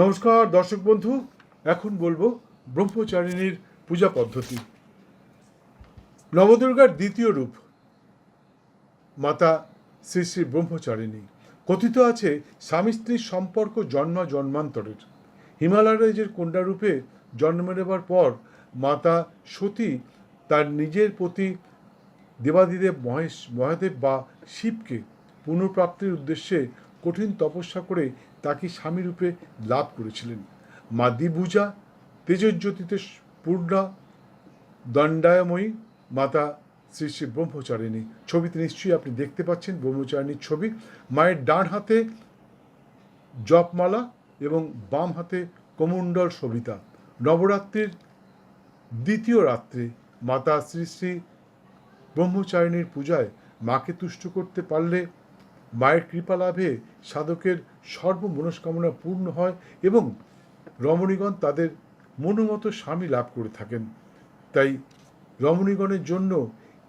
নমস্কার, দর্শক বন্ধু। এখন বলব ব্রহ্মচারিণীর পূজা পদ্ধতি। নবদুর্গার দ্বিতীয় রূপ, মাতা শ্রী শ্রী ব্রহ্মচারিণী। কথিত আছে, স্বামী স্ত্রীর সম্পর্ক জন্মা জন্মান্তরের। হিমালয়ের কন্যারূপে জন্ম নেবার পর মাতা সতী তার নিজের প্রতি দেবাদিদেব মহেশ, মহাদেব বা শিবকে পুনঃপ্রাপ্তির উদ্দেশ্যে কঠিন তপস্যা করে তাকে স্বামীরূপে লাভ করেছিলেন। মা দিভুজা তেজজ্যোতিতে পূর্ণা, দণ্ডায়ময়ী মাতা শ্রী শ্রী ব্রহ্মচারিণী। ছবিতে নিশ্চয়ই আপনি দেখতে পাচ্ছেন, ব্রহ্মচারিণীর ছবি। মায়ের ডান হাতে জপমালা এবং বাম হাতে কমণ্ডল সবিতা। নবরাত্রির দ্বিতীয় রাত্রে মাতা শ্রী শ্রী ব্রহ্মচারিণীর পূজায় মাকে তুষ্ট করতে পারলে মায়ের কৃপা লাভে সাধকের সর্বমনস্কামনা পূর্ণ হয় এবং রমণীগণ তাদের মনোমতো স্বামী লাভ করে থাকেন। তাই রমণীগণের জন্য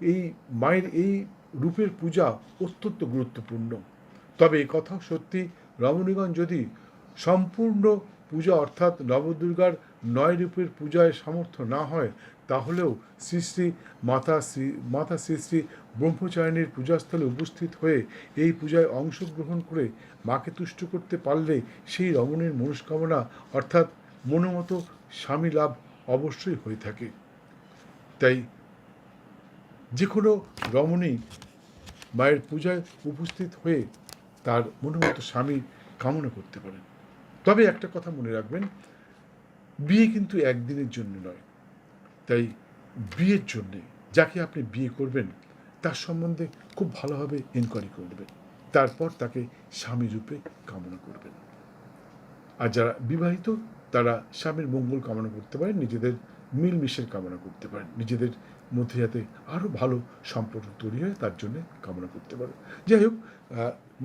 এই মায়ের এই রূপের পূজা অত্যন্ত গুরুত্বপূর্ণ। তবে এই কথাও সত্যি, রমণীগণ যদি সম্পূর্ণ পূজা অর্থাৎ নবদুর্গার নয় রূপের পূজায় সামর্থ্য না হয়, তাহলেও শ্রী শ্রী মাতা শ্রী মাতা শ্রী শ্রী ব্রহ্মচারিণীর পূজাস্থলে উপস্থিত হয়ে এই পূজায় অংশগ্রহণ করে মাকে তুষ্ট করতে পারলে সেই রমণীর মনস্কামনা অর্থাৎ মনোমতো স্বামী লাভ অবশ্যই হয়ে থাকে। তাই যে কোনো রমণী মায়ের পূজায় উপস্থিত হয়ে তার মনোমতো স্বামী কামনা করতে পারেন। তবে একটা কথা মনে রাখবেন বিয়ে কিন্তু একদিনের জন্য নয়। তাই বিয়ের জন্যে যাকে আপনি বিয়ে করবেন, তার সম্বন্ধে খুব ভালোভাবে এনকোয়ারি করবেন তারপর তাকে স্বামী রূপে কামনা করবেন। আর যারা বিবাহিত, তারা স্বামীর মঙ্গল কামনা করতে পারেন, নিজেদের মিলমিশের কামনা করতে পারেন। নিজেদের মধ্যে যাতে আরও ভালো সম্পর্ক তৈরি হয়, তার জন্য কামনা করতে পারেন। যাই হোক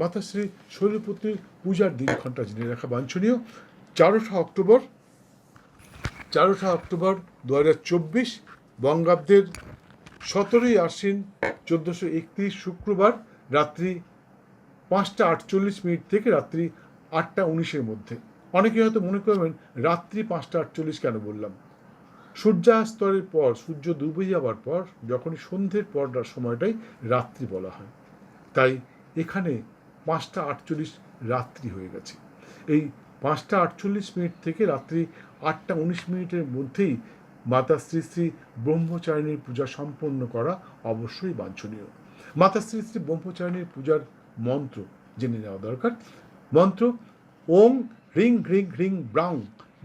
মাতাশ্রী শৈলপুত্রীর পূজার দিনক্ষণটা জেনে রাখা বাঞ্ছনীয়। চারোশা অক্টোবর চারোশা অক্টোবর দু চব্বিশ, বঙ্গাব্দের সতেরোই আশ্বিন চোদ্দোশো একত্রিশ শুক্রবার রাত্রি পাঁচটা আটচল্লিশ মিনিট থেকে রাত্রি আটটা উনিশের মধ্যে। অনেকে হয়তো মনে করবেন, রাত্রি পাঁচটা আটচল্লিশ কেন বললাম? সূর্যাস্তরের পর, সূর্য ডুবে যাওয়ার পর, যখনই সন্ধ্যের পরটার সময়টাই রাত্রি বলা হয়। তাই এখানে পাঁচটা আটচল্লিশ রাত্রি হয়ে গেছে। এই পাঁচটা আটচল্লিশ মিনিট থেকে রাত্রি আটটা উনিশ মিনিটের মধ্যেই মাতা শ্রী শ্রী ব্রহ্মচারিণীর পূজা সম্পন্ন করা অবশ্যই বাঞ্ছনীয়। মাতা শ্রী শ্রী ব্রহ্মচারিণীর পূজার মন্ত্র জেনে নেওয়া দরকার। মন্ত্র, ওং হ্রিং হ্রিং হ্রিং ব্রাং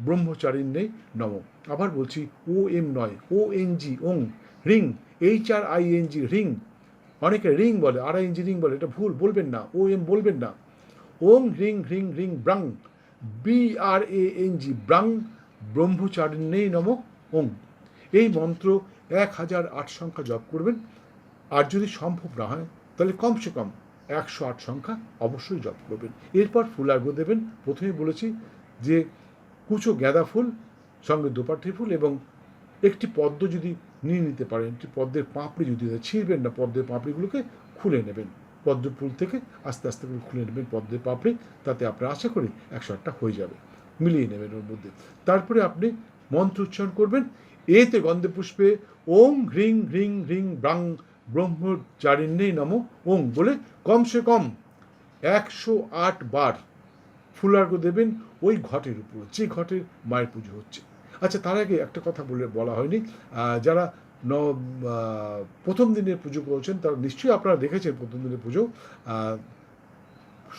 ব্রহ্মচারিণ্যে নম। আবার বলছি ও এম নয় ও এন জি ওং হ্রিং, H R I N G, হ্রিং। অনেকে রিং বলে, R I N G ring বলে, এটা ভুল, বলবেন না ও এম বলবেন না। ওং হ্রিং হ্রিং হ্রিং ব্রাং B R A N G ব্রাং ব্রহ্মচারিণ্যেই নম ওং এই মন্ত্র এক হাজার আট সংখ্যা জপ করবেন। আর যদি সম্ভব না হয়, তাহলে কমসে কম একশো আট সংখ্যা অবশ্যই জপ করবেন। এরপর ফুল ফুলার্ঘ দেবেন। প্রথমে বলেছি যে, কুচো গাঁদা ফুল, সঙ্গে দোপাটি ফুল এবং একটি পদ্ম যদি নিয়ে নিতে পারেন, একটি পদ্মের পাঁপড়ি যদি ছিঁড়বেন না, পদ্মের পাপড়িগুলোকে খুলে নেবেন। পদ্ম ফুল থেকে আস্তে আস্তে করে খুলে নেবেন পদ্মের পাপড়ি, তাতে আপনার আশা করি একশো আটটা হয়ে যাবে। মিলিয়ে নেবেন ওর মধ্যে। তারপরে আপনি মন্ত্র উচ্চারণ করবেন, এতে গন্ধে পুষ্পে ওং হ্রিং হ্রিং হ্রিং ব্রাং ব্রহ্মচারিণ্যে নম ওং বলে কমসে কম একশো আট বার ফুলার্ঘ দেবেন ওই ঘটের উপর, যে ঘটের মায়ের পুজো হচ্ছে। আচ্ছা তার আগে একটা কথা বলে বলা হয়নি। যারা প্রথম দিনের পুজো করেছেন, তারা নিশ্চয়ই আপনারা দেখেছেন প্রথম দিনের পুজো।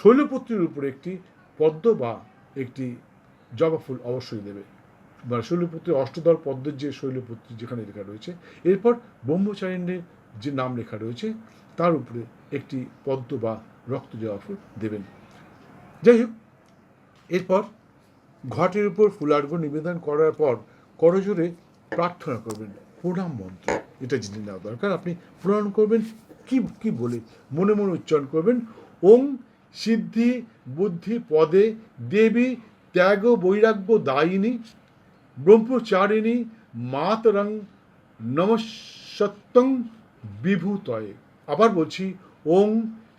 শৈলপুত্রীর উপরে একটি পদ্ম বা একটি জবা ফুল অবশ্যই দেবে। বা শৈলপুত্রীর অষ্টদল পদ্মের যে শৈলপুত্রী যেখানে লেখা রয়েছে, এরপর ব্রহ্মচারিণ্যের যে নাম লেখা রয়েছে, তার উপরে একটি পদ্ম বা রক্ত জবা ফুল দেবেন। যাই হোক, এরপর ঘটের উপর ফুলার্ঘ নিবেদন করার পর করজোরে প্রার্থনা করবেন। প্রণাম মন্ত্র। এটা জেনে নেওয়া দরকার। আপনি প্রণাম করবেন, কি কি বলে? মনে মনে উচ্চারণ করবেন, ওং সিদ্ধি বুদ্ধি পদে দেবী ত্যাগ বৈরাগ্য দায়িনী ব্রহ্মচারিণী মাতরং নমসত্যং বিভূতয়ে। আবার বলছি, ওং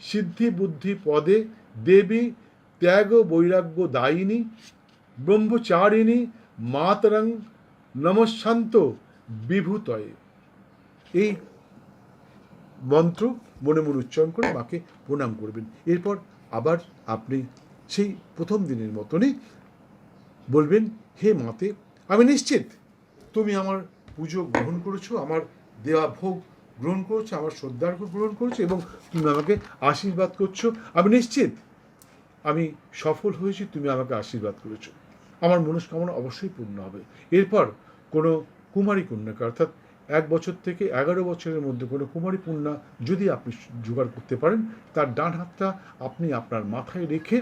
সিদ্ধি বুদ্ধি পদে দেবী ত্যাগ বৈরাগ্য দায়িনী ব্রহ্মচারিণী মাতরং নমশান্ত বিভূতয়ে। এই মন্ত্র মনে মনে উচ্চারণ করে মাকে প্রণাম করবেন। এরপর আবার আপনি সেই প্রথম দিনের মতনই বলবেন, হে মাতে, আমি নিশ্চিত তুমি আমার পুজো গ্রহণ করেছ, আমার দেওয়া ভোগ গ্রহণ করেছ, আমার শ্রদ্ধার্ঘ গ্রহণ করেছ এবং তুমি আমাকে আশীর্বাদ করছ। আমি নিশ্চিত আমি সফল হয়েছি, তুমি আমাকে আশীর্বাদ করেছ। আমার মনস্কামনা অবশ্যই পূর্ণ হবে। এরপর কোনো কুমারী কন্যাকে অর্থাৎ এক বছর থেকে এগারো বছরের মধ্যে কোনো কুমারী কন্যা যদি আপনি জোগাড় করতে পারেন, তার ডান হাতটা আপনি আপনার মাথায় রেখে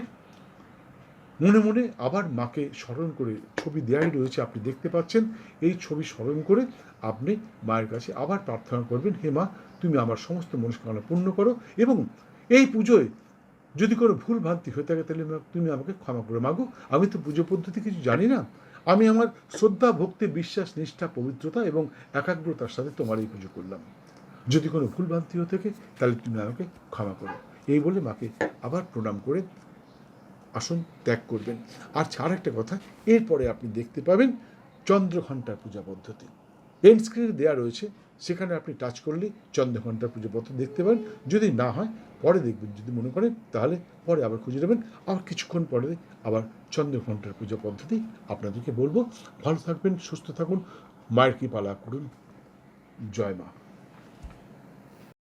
মনে মনে আবার মাকে স্মরণ করে ছবি দেয়াই রয়েছে আপনি দেখতে পাচ্ছেন। এই ছবি স্মরণ করে আপনি মায়ের কাছে আবার প্রার্থনা করবেন, হে মা, তুমি আমার সমস্ত মনস্কামনা পূর্ণ করো এবং এই পুজোয় যদি কোনো ভুল ভ্রান্তি হয়ে থাকে তাহলে তুমি আমাকে ক্ষমা করে মাগো। আমি তো পুজো পদ্ধতি কিছু জানি না। আমি আমার শ্রদ্ধা, ভক্তি, বিশ্বাস, নিষ্ঠা, পবিত্রতা এবং একাগ্রতার সাথে তোমার এই পুজো করলাম। যদি কোনো ভুল ভ্রান্তি হয়ে থাকে, তাহলে তুমি আমাকে ক্ষমা করো। এই বলে মাকে আবার প্রণাম করে আসন ত্যাগ করবেন। আর ছাড় একটা কথা, এরপরে আপনি দেখতে পাবেন চন্দ্রঘণ্টার পূজা পদ্ধতি। এন্ড স্ক্রিনে দেওয়া রয়েছে, সেখানে আপনি টাচ করলেই চন্দ্রঘণ্টার পুজো পদ্ধতি দেখতে পারেন যদি না হয়, পরে দেখবেন, যদি মনে করেন, তাহলে পরে আবার খুঁজে নেবেন। আবার কিছুক্ষণ পরে আবার চন্দ্রঘণ্টার পুজো পদ্ধতি আপনাদেরকে বলব। ভালো থাকবেন, সুস্থ থাকুন। মায়ের কৃপা লাভ করুন। জয় মা।